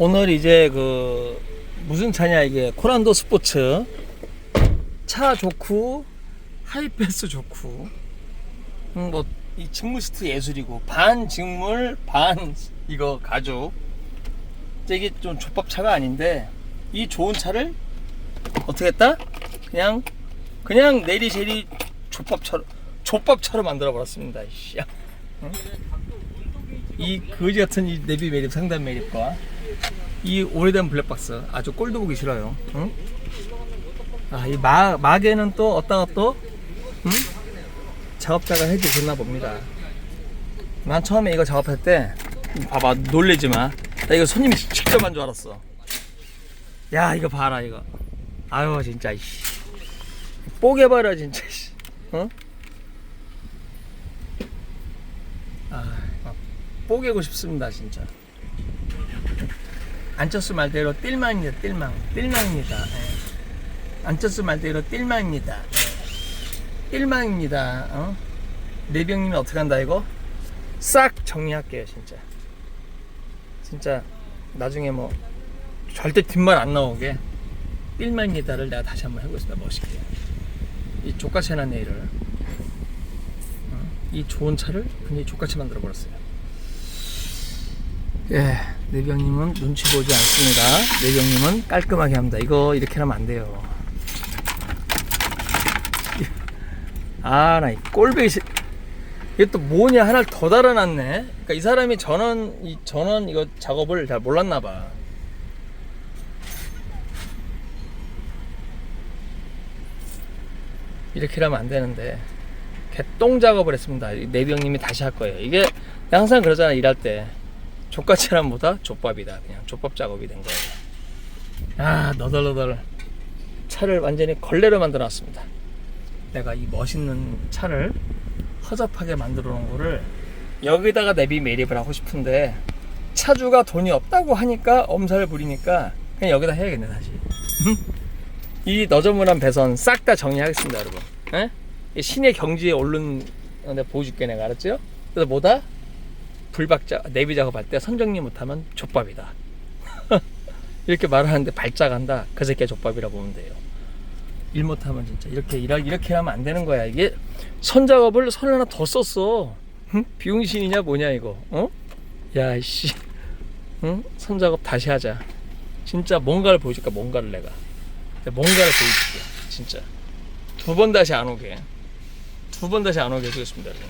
오늘 이제 그 무슨 차냐 이게 코란도 스포츠 차 좋고 하이패스 좋고 음, 뭐이 직물 시트 예술이고 반 직물 반 이거 가죽 이게 좀 족밥차가 아닌데 이 좋은 차를 어떻게 했다? 그냥 그냥 내리제리 족밥차로 족밥차로 만들어 버렸습니다. 이씨. 응? 이 거지 같은 이 내비 매립 상단 매립과 이 오래된 블랙박스 아주 꼴도 보기 싫어요. 응? 아, 이 마, 막에는 또 어디다가 또 응? 작업자가 해주셨나 봅니다. 난 처음에 이거 작업할 때 봐봐 놀래지 마. 나 이거 손님이 직접 한 줄 알았어. 야 이거 봐라 이거. 아유 진짜 이씨. 뽀개 봐라 진짜. 씨. 어? 아막 뽀개고 싶습니다 진짜. 안철수 말대로 띨망입니다 띨망 띨망입니다. 예. 안철수 말대로 띨망입니다. 예. 띨망입니다. 어? 내병님이 어떻게 한다 이거? 싹 정리할게요 진짜. 진짜 나중에 뭐 절대 뒷말 안 나오게 1만미터를 내가 다시 한번 해보겠습니다 멋있게 이 족같이 해놨네 이를 어? 이 좋은 차를 굉장히 족같이 만들어 버렸어요 예 내병님은 눈치 보지 않습니다 내병님은 깔끔하게 합니다 이거 이렇게 하면 안 돼요 아 나 이 꼴배기 싫 이게 또 뭐냐 하나를 더 달아놨네. 그러니까 이 사람이 전원 이 전원 이거 작업을 잘 몰랐나 봐. 이렇게 하면 안 되는데 개똥 작업을 했습니다. 이 내병님이 다시 할 거예요. 이게 항상 그러잖아 일할 때 족같이란보다 족밥이다. 그냥 족밥 작업이 된 거예요. 아 너덜너덜 차를 완전히 걸레로 만들어 놨습니다. 내가 이 멋있는 차를 허접하게 만들어 놓은 거를 여기다가 내비 매립을 하고 싶은데 차주가 돈이 없다고 하니까 엄살을 부리니까 그냥 여기다 해야겠네 다시 이 너저분한 배선 싹 다 정리하겠습니다 여러분 에? 이 신의 경지에 오른 어, 내가 보여줄게 내가 알았죠? 그래서 뭐다? 불박자 내비 작업할 때 선정리 못하면 족밥이다. 이렇게 말을 하는데 발작한다. 그 새끼가 족밥이라 보면 돼요. 일 못하면 진짜 이렇게 일 이렇게 하면 안 되는 거야 이게? 선 작업을 선 하나 더 썼어. 응? 비용신이냐 뭐냐 이거. 어? 야이씨. 응? 선 작업 다시 하자. 진짜 뭔가를 보여줄까 뭔가를 내가 뭔가를 보여줄게 진짜. 두 번 다시 안 오게. 두 번 다시 안 오게 해주겠습니다 여러분